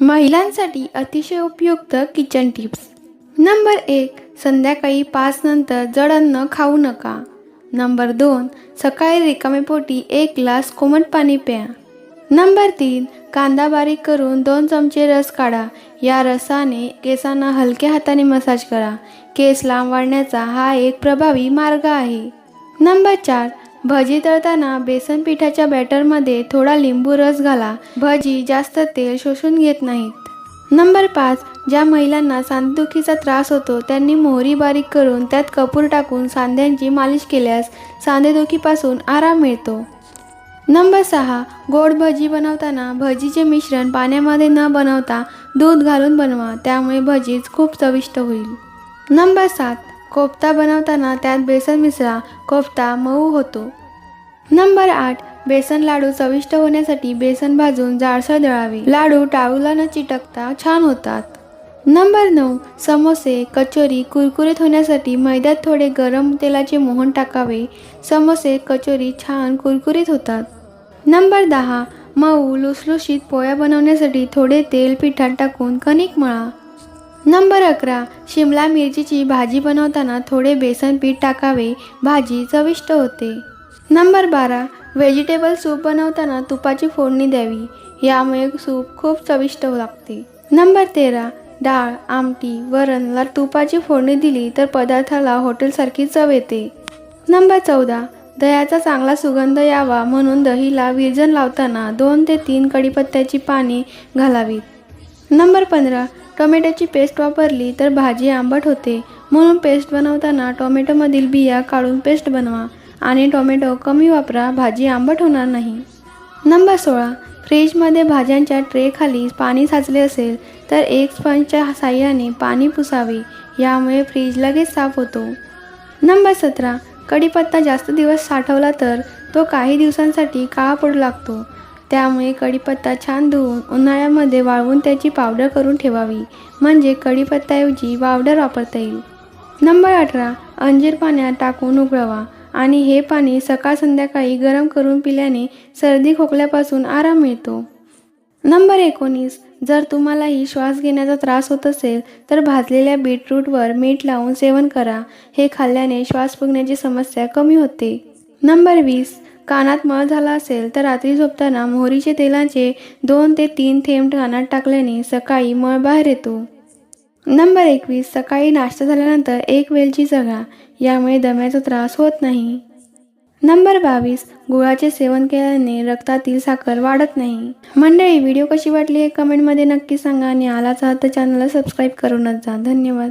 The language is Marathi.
महिलांसाठी अतिशय उपयुक्त किचन टिप्स नंबर एक संध्याकाळी पाच नंतर जड अन्न खाऊ नका. नंबर दोन सकाळी रिकामे पोटी एक ग्लास कोमट पाणी प्या. नंबर तीन कांदा बारीक करून दोन चमचे रस काढा. या रसाने केसांना हलक्या हाताने मसाज करा. केस लांब वाढण्याचा हा एक प्रभावी मार्ग आहे. नंबर चार भजी तळताना बेसन पिठाच्या बॅटरमध्ये थोडा लिंबू रस घाला. भजी जास्त तेल शोषून घेत नाहीत. नंबर पाच ज्या महिलांना सांधेदुखीचा त्रास होतो त्यांनी मोहरी बारीक करून त्यात कपूर टाकून सांध्यांची मालिश केल्यास सांधेदुखीपासून आराम मिळतो. नंबर सहा गोड भजी बनवताना भजीचे मिश्रण पाण्यामध्ये न बनवता दूध घालून बनवा त्यामुळे भजीज खूप चविष्ट होईल. नंबर सात कोफ्ता बनवताना त्यात बेसन मिसळा कोफ्ता मऊ होतो. नंबर आठ बेसन लाडू चविष्ट होण्यासाठी बेसन भाजून जाडसर दळावे. लाडू टाळूला न चिटकता छान होतात. नंबर नऊ समोसे कचोरी कुरकुरीत होण्यासाठी मैद्यात थोडे गरम तेलाचे मोहन टाकावे. समोसे कचोरी छान कुरकुरीत होतात. नंबर दहा मऊ लुसलुशीत पोळ्या बनवण्यासाठी थोडे तेल पिठात टाकून कणिक मळा. नंबर अकरा शिमला मिरचीची भाजी बनवताना थोडे बेसन पीठ टाकावे भाजी चविष्ट होते. नंबर बारा व्हेजिटेबल सूप बनवताना तुपाची फोडणी द्यावी यामुळे सूप खूप चविष्ट लागते. नंबर तेरा डाळ आमटी वरणला तुपाची फोडणी दिली तर पदार्थाला हॉटेलसारखी चव येते. नंबर चौदा दह्याचा चांगला सुगंध यावा म्हणून दहीला विरजन लावताना दोन ते तीन कडीपत्त्याची पाने घालावीत. नंबर पंधरा टोमॅटोची पेस्ट वापरली तर भाजी आंबट होते. म्हणून पेस्ट बनवताना टोमॅटोमधील बिया काढून पेस्ट बनवा आणि टोमॅटो कमी वापरा भाजी आंबट होणार नाही. नंबर सोळा. फ्रीजमध्ये भाज्यांच्या ट्रेखाली पाणी साचले असेल तर एक स्पंजच्या साह्याने पाणी पुसावे यामुळे फ्रीज लगेच साफ होतो. नंबर सतरा. कढीपत्ता जास्त दिवस साठवला तर तो काही दिवसांसाठी काळा पडू लागतो. त्यामुळे कढीपत्ता छान धुवून उन्हाळ्यामध्ये वाळवून त्याची पावडर करून ठेवावी. म्हणजे कढीपत्ताऐवजी पावडर वापरता येईल. नंबर अठरा अंजीर पाण्यात टाकून उकळवा. आणि हे पाणी सकाळ संध्याकाळी गरम करून पिल्याने सर्दी खोकल्यापासून आराम मिळतो. नंबर एकोणीस जर तुम्हालाही श्वास घेण्याचा त्रास होत असेल तर भाजलेल्या बीटरूटवर मीठ लावून सेवन करा. हे खाल्ल्याने श्वास फुगण्याची समस्या कमी होते. नंबर वीस कानात मळ झाला असेल तर रात्री झोपताना मोहरीचे तेलाचे दोन ते तीन थेंब कानात टाकल्याने सकाळी मळ बाहेर येतो. नंबर एकवीस सकाळी नाश्ता झाल्यानंतर एक वेलची जगा यामुळे दम्याचा त्रास होत नाही. नंबर बावीस गुळाचे सेवन केल्याने रक्तातील साखर वाढत नाही. मंडळी व्हिडिओ कशी वाटली हे कमेंटमध्ये नक्की सांगा आणि आलाच आहात तर चॅनलला सबस्क्राईब करूनच जा धन्यवाद.